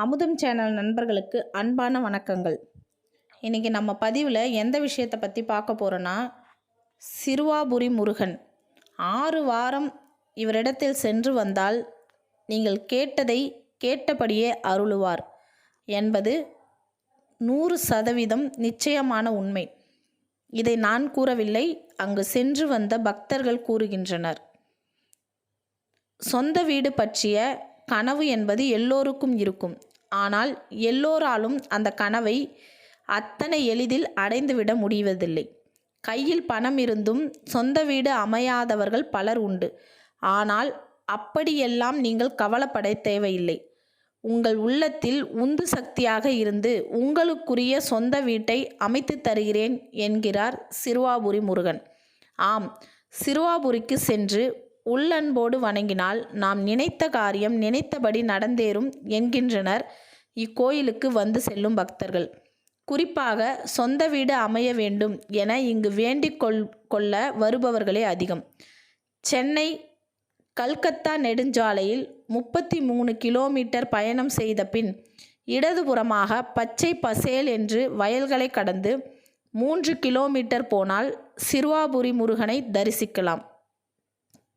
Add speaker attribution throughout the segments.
Speaker 1: அமுதம் சேனல் நண்பர்களுக்கு அன்பான வணக்கங்கள். இன்றைக்கி நம்ம பதிவில் எந்த விஷயத்தை பற்றி பார்க்க போகிறோன்னா சிறுவாபுரி முருகன். ஆறு வாரம் இவரிடத்தில் சென்று வந்தால் நீங்கள் கேட்டதை கேட்டபடியே அருளுவார் என்பது நூறு சதவீதம் நிச்சயமான உண்மை. இதை நான் கூறவில்லை அங்கு சென்று வந்த பக்தர்கள் கூறுகின்றனர். சொந்த வீடு பற்றிய கனவு என்பது எல்லோருக்கும் இருக்கும். ஆனால் எல்லோராலும் அந்த கனவை அத்தனை எளிதில் அடைந்துவிட முடிவதில்லை. கையில் பணம் இருந்தும் சொந்த வீடு அமையாதவர்கள் பலர் உண்டு. ஆனால் அப்படியெல்லாம் நீங்கள் கவலைப்பட தேவையில்லை. உங்கள் உள்ளத்தில் உந்து சக்தியாக இருந்து உங்களுக்குரிய சொந்த வீட்டை அமைத்து தருகிறேன் என்கிறார் சிறுவாபுரி முருகன். ஆம் சிறுவாபுரிக்கு சென்று உள்ளன்போடு வணங்கினால் நாம் நினைத்த காரியம் நினைத்தபடி நடந்தேறும் என்கின்றனர். இக்கோயிலுக்கு வந்து செல்லும் பக்தர்கள். குறிப்பாக சொந்த வீடு அமைய வேண்டும் என இங்கு வேண்டிக் கொள் கொள்ள வருபவர்களே அதிகம். சென்னை கல்கத்தா நெடுஞ்சாலையில் முப்பத்தி மூணு கிலோமீட்டர் பயணம் செய்த பின் இடதுபுறமாக பச்சை பசேல் என்று வயல்களை கடந்து மூன்று கிலோமீட்டர் போனால் சிறுவாபுரி முருகனை தரிசிக்கலாம்.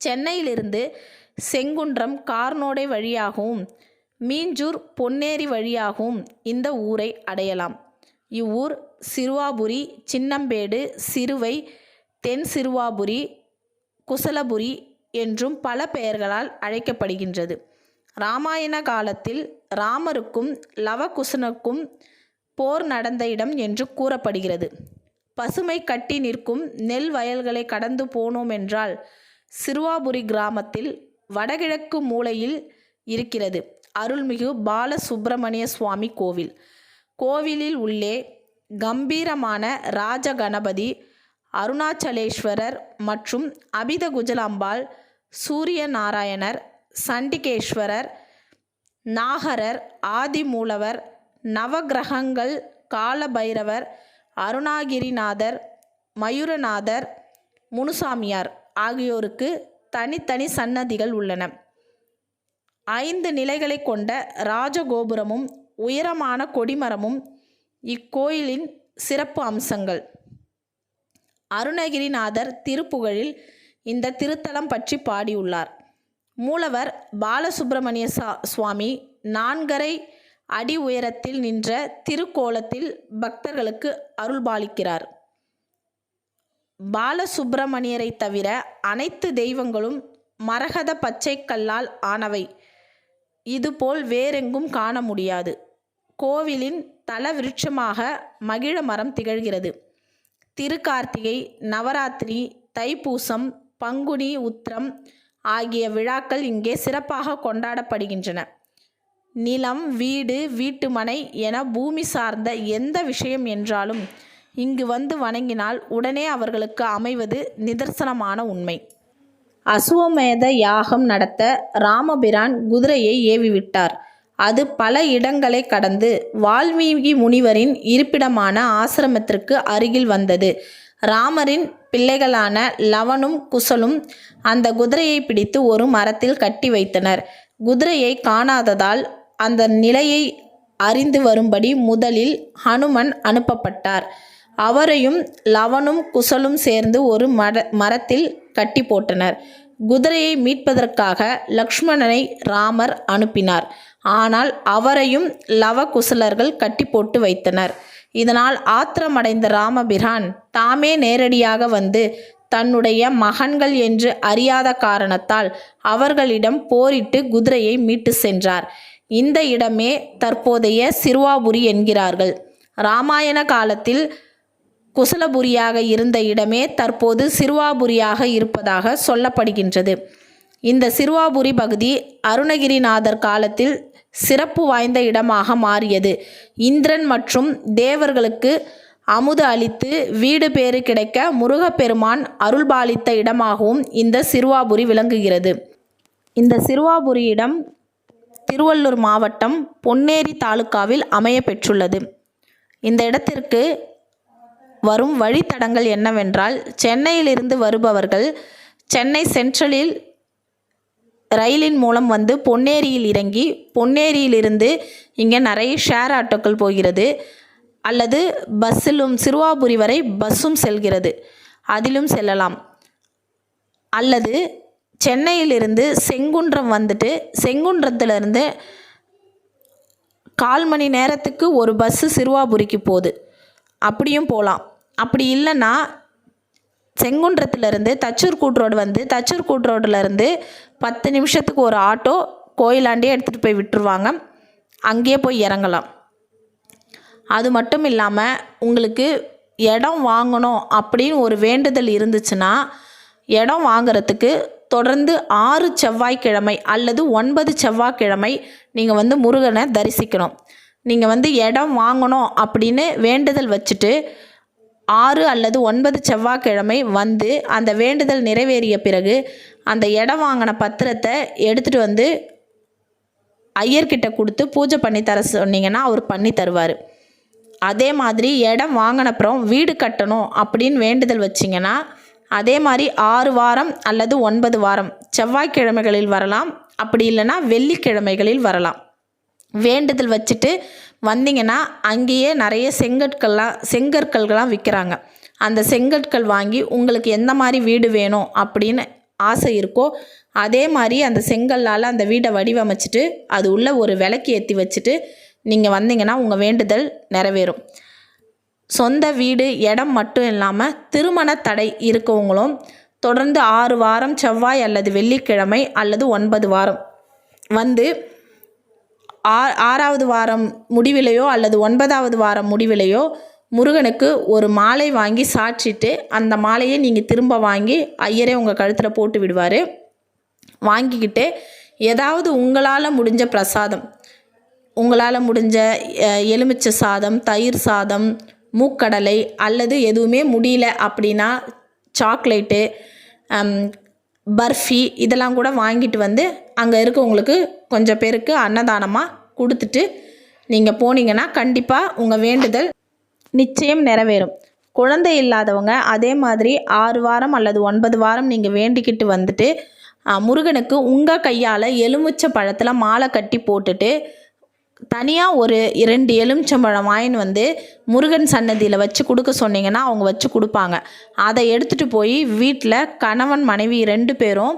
Speaker 1: சென்னையிலிருந்து செங்குன்றம் கார்னோடை வழியாகவும் மீஞ்சூர் பொன்னேரி வழியாகவும் இந்த ஊரை அடையலாம். இவ்வூர் சிறுவாபுரி சின்னம்பேடு சிறுவை தென் சிறுவாபுரி குசலபுரி என்றும் பல பெயர்களால் அழைக்கப்படுகின்றது. இராமாயண காலத்தில் ராமருக்கும் லவகுசனுக்கும் போர் நடந்த இடம் என்று கூறப்படுகிறது. பசுமை கட்டி நிற்கும் நெல் வயல்களை கடந்து போனோம் என்றால் சிறுவாபுரி கிராமத்தில் வடகிழக்கு மூலையில் இருக்கிறது. அருள்மிகு பாலசுப்பிரமணிய சுவாமி கோவில். கோவிலில் உள்ளே கம்பீரமான ராஜகணபதி அருணாச்சலேஸ்வரர் மற்றும் அபித குஜலாம்பாள் சூரிய நாராயணர் சண்டிகேஸ்வரர் நாகரர் ஆதிமூலவர் நவகிரகங்கள் காலபைரவர் அருணாகிரிநாதர் மயூரநாதர் முனுசாமியார். ஆகியோருக்கு தனித்தனி சன்னதிகள் உள்ளன. ஐந்து நிலைகளை கொண்ட ராஜகோபுரமும் உயரமான கொடிமரமும் இக்கோயிலின் சிறப்பு அம்சங்கள். அருணகிரிநாதர் திருப்புகழில் இந்த திருத்தலம் பற்றி பாடியுள்ளார். மூலவர் பாலசுப்பிரமணிய சா சுவாமி நான்கரை அடி உயரத்தில் நின்ற திருக்கோலத்தில் பக்தர்களுக்கு அருள்பாலிக்கிறார். பாலசுப்பிரமணியரை தவிர அனைத்து தெய்வங்களும் மரகத பச்சை கல்லால் ஆனவை. இதுபோல் வேறெங்கும் காண முடியாது. கோவிலின் தல விருட்சமாக மகிழ மரம் திகழ்கிறது. திருக்கார்த்திகை நவராத்திரி தைப்பூசம் பங்குனி உத்திரம் ஆகிய விழாக்கள் இங்கே சிறப்பாக கொண்டாடப்படுகின்றன. நிலம் வீடு வீட்டுமனை என பூமி சார்ந்த எந்த விஷயம் என்றாலும் இங்கு வந்து வணங்கினால் உடனே அவர்களுக்கு அமைவது நிதர்சனமான உண்மை. அசுவமேத யாகம் நடத்த ராமபிரான் குதிரையை ஏவிவிட்டார். அது பல இடங்களை கடந்து வால்மீகி முனிவரின் இருப்பிடமான ஆசிரமத்திற்கு அருகில் வந்தது. ராமரின் பிள்ளைகளான லவனும் குசலும் அந்த குதிரையை பிடித்து ஒரு மரத்தில் கட்டி வைத்தனர். குதிரையை காணாததால் அந்த நிலையை அறிந்து வரும்படி முதலில் ஹனுமன் அனுப்பப்பட்டார். அவரையும் லவனும் குசலும் சேர்ந்து ஒரு மர மரத்தில் கட்டி போட்டனர். குதிரையை மீட்பதற்காக லக்ஷ்மணனை ராமர் அனுப்பினார். ஆனால் அவரையும் லவகுசலர்கள் கட்டி போட்டு வைத்தனர். இதனால் ஆத்திரமடைந்த ராமபிரான் தாமே நேரடியாக வந்து தன்னுடைய மகன்கள் என்று அறியாத காரணத்தால் அவர்களிடம் போரிட்டு குதிரையை மீட்டு சென்றார். இந்த இடமே தற்போதைய சிறுவாபுரி என்கிறார்கள். இராமாயண காலத்தில் குசலபுரியாக இருந்த இடமே தற்போது சிறுவாபுரியாக இருப்பதாக சொல்லப்படுகின்றது. இந்த சிறுவாபுரி பகுதி அருணகிரிநாதர் காலத்தில் சிறப்பு வாய்ந்த இடமாக மாறியது. இந்திரன் மற்றும் தேவர்களுக்கு அமுது அளித்து வீடு பேறு கிடைக்க முருகப்பெருமான் அருள்பாலித்த இடமாகவும் இந்த சிறுவாபுரி விளங்குகிறது. இந்த சிறுவாபுரி இடம் திருவள்ளூர் மாவட்டம் பொன்னேரி தாலுக்காவில் அமைய பெற்றுள்ளது இந்த இடத்திற்கு வரும் வழித்தடங்கள் என்னவென்றால் சென்னையிலிருந்து வருபவர்கள் சென்னை சென்ட்ரலில் ரயிலின் மூலம் வந்து பொன்னேரியில் இறங்கி பொன்னேரியிலிருந்து இங்கே நிறைய ஷேர் ஆட்டோக்கள் போகிறது அல்லது பஸ்ஸிலும் சிறுவாபுரி வரை பஸ்ஸும் செல்கிறது. அதிலும் செல்லலாம். அல்லது சென்னையிலிருந்து செங்குன்றம் வந்துட்டு செங்குன்றத்திலிருந்து கால் மணி நேரத்துக்கு ஒரு பஸ்ஸு சிறுவாபுரிக்கு போகுது. அப்படியும் போகலாம். அப்படி இல்லைன்னா செங்குன்றத்துலேருந்து தச்சூர் கூட் ரோடு வந்து தச்சூர் கூட் ரோடுலேருந்து பத்து நிமிஷத்துக்கு ஒரு ஆட்டோ கோயிலாண்டே எடுத்துகிட்டு போய் விட்டுருவாங்க. அங்கேயே போய் இறங்கலாம். அது மட்டும் இல்லாமல் உங்களுக்கு இடம் வாங்கணும் அப்படின்னு ஒரு வேண்டுதல் இருந்துச்சுன்னா இடம் வாங்குறதுக்கு தொடர்ந்து ஆறு செவ்வாய்க்கிழமை அல்லது ஒன்பது செவ்வாய்க்கிழமை நீங்கள் வந்து முருகனை தரிசிக்கணும். நீங்கள் வந்து இடம் வாங்கணும் அப்படின்னு வேண்டுதல் வச்சுட்டு ஆறு அல்லது ஒன்பது செவ்வாய்க்கிழமை வந்து அந்த வேண்டுதல் நிறைவேறிய பிறகு அந்த இடம் வாங்கின பத்திரத்தை எடுத்துகிட்டு வந்து ஐயர்கிட்ட கொடுத்து பூஜை பண்ணி தர சொன்னீங்கன்னா அவர் பண்ணி தருவார். அதே மாதிரி இடம் வாங்கினப்புறம் வீடு கட்டணும் அப்படின்னு வேண்டுதல் வச்சிங்கன்னா அதே மாதிரி ஆறு வாரம் அல்லது ஒன்பது வாரம் செவ்வாய்க்கிழமைகளில் வரலாம். அப்படி இல்லைன்னா வெள்ளிக்கிழமைகளில் வரலாம். வேண்டுதல் வச்சுட்டு வந்தீங்கன்னா அங்கேயே நிறைய செங்கற்கள்லாம் செங்கற்கள்லாம் விற்கிறாங்க. அந்த செங்கற்கள் வாங்கி உங்களுக்கு எந்த மாதிரி வீடு வேணும் அப்படின்னு ஆசை இருக்கோ அதே மாதிரி அந்த செங்கல்லால் அந்த வீடை வடிவமைச்சிட்டு அது உள்ள ஒரு விளக்கு ஏற்றி வச்சுட்டு நீங்கள் வந்தீங்கன்னா உங்கள் வேண்டுதல் நிறைவேறும். சொந்த வீடு இடம் மட்டும் இல்லாமல் திருமண தடை இருக்கவங்களும் தொடர்ந்து ஆறு வாரம் செவ்வாய் அல்லது வெள்ளிக்கிழமை அல்லது ஒன்பது வாரம் வந்து ஆ ஆறாவது வாரம் முடிவிலையோ அல்லது ஒன்பதாவது வாரம் முடிவிலையோ முருகனுக்கு ஒரு மாலை வாங்கி சாற்றிட்டு அந்த மாலையை நீங்கள் திரும்ப வாங்கி ஐயரே உங்கள் கழுத்தில் போட்டு விடுவார். வாங்கிக்கிட்டு ஏதாவது உங்களால் முடிஞ்ச பிரசாதம் உங்களால் முடிஞ்ச எலுமிச்சை சாதம் தயிர் சாதம் மூக்கடலை அல்லது எதுவுமே முடியல அப்படின்னா சாக்லேட்டு பர்ஃபி இதெல்லாம் கூட வாங்கிட்டு வந்து அங்கே இருக்கவங்களுக்கு கொஞ்சம் பேருக்கு அன்னதானமாக கொடுத்துட்டு நீங்கள் போனீங்கன்னா கண்டிப்பாக உங்கள் வேண்டுதல் நிச்சயம் நிறைவேறும். குழந்தை இல்லாதவங்க அதே மாதிரி ஆறு வாரம் அல்லது ஒன்பது வாரம் நீங்கள் வேண்டிக்கிட்டு வந்துட்டு முருகனுக்கு உங்கள் கையால் எலுமிச்சை பழத்தில் மாலை கட்டி போட்டுட்டு தனியாக ஒரு இரண்டு எலுமிச்சம்பழம் வாங்கின்னு வந்து முருகன் சன்னதியில் வச்சு கொடுக்க சொன்னீங்கன்னா அவங்க வச்சு கொடுப்பாங்க. அதை எடுத்துகிட்டு போய் வீட்டில் கணவன் மனைவி ரெண்டு பேரும்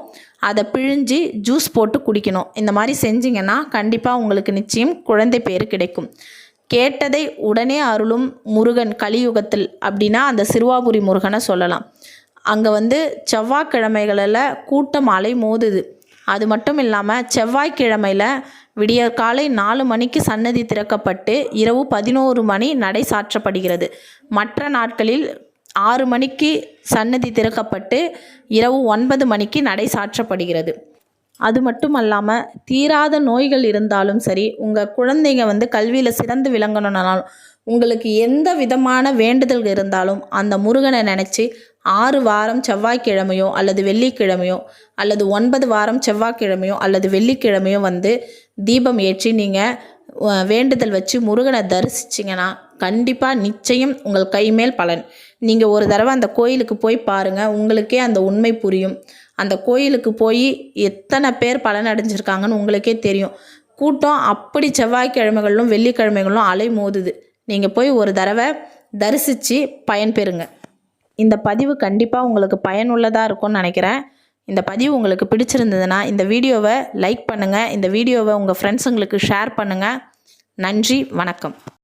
Speaker 1: அதை பிழிஞ்சு ஜூஸ் போட்டு குடிக்கணும். இந்த மாதிரி செஞ்சிங்கன்னா கண்டிப்பாக உங்களுக்கு நிச்சயம் குழந்தை பேர் கிடைக்கும். கேட்டதை உடனே அருளும் முருகன் கலியுகத்தில் அப்படின்னா அந்த சிறுவாபுரி முருகனை சொல்லலாம். அங்கே வந்து செவ்வாய்க்கிழமைகளில் கூட்டம் அலை மோதுது. அது மட்டும் இல்லாமல் செவ்வாய்க்கிழமையில் விடிய காலை நாலு மணிக்கு சன்னதி திறக்கப்பட்டு இரவு பதினோரு மணி நடை சாற்றப்படுகிறது. மற்ற நாட்களில் ஆறு மணிக்கு சன்னதி திறக்கப்பட்டு இரவு ஒன்பது மணிக்கு நடை சாற்றப்படுகிறது. அது மட்டும் அல்லாமல் தீராத நோய்கள் இருந்தாலும் சரி உங்கள் குழந்தைங்க வந்து கல்வியில் சிறந்து விளங்கணும்னாலும் உங்களுக்கு எந்த விதமான வேண்டுதல் இருந்தாலும் அந்த முருகனை நினச்சி ஆறு வாரம் செவ்வாய்க்கிழமையோ அல்லது வெள்ளிக்கிழமையோ அல்லது ஒன்பது வாரம் செவ்வாய்க்கிழமையோ அல்லது வெள்ளிக்கிழமையோ வந்து தீபம் ஏற்றி நீங்கள் வேண்டுதல் வச்சு முருகனை தரிசிச்சிங்கன்னா கண்டிப்பாக நிச்சயம் உங்கள் கைமேல் பலன். நீங்கள் ஒரு தடவை அந்த கோயிலுக்கு போய் பாருங்கள் உங்களுக்கே அந்த உண்மை புரியும். அந்த கோயிலுக்கு போய் எத்தனை பேர் பலன் அடைஞ்சிருக்காங்கன்னு உங்களுக்கே தெரியும். கூட்டம் அப்படி செவ்வாய்க்கிழமைகளிலும் வெள்ளிக்கிழமைகளிலும் அலை மோதுது நீங்கள் போய் ஒரு தடவை தரிசித்து பயன்பெறுங்க இந்த பதிவு கண்டிப்பாக உங்களுக்கு பயனுள்ளதாக இருக்கும்னு நினைக்கிறேன். இந்த பதிவு உங்களுக்கு பிடிச்சிருந்ததுன்னா இந்த வீடியோவை லைக் பண்ணுங்கள் இந்த வீடியோவை உங்கள் ஃப்ரெண்ட்ஸுங்களுக்கு ஷேர் பண்ணுங்கள் நன்றி வணக்கம்.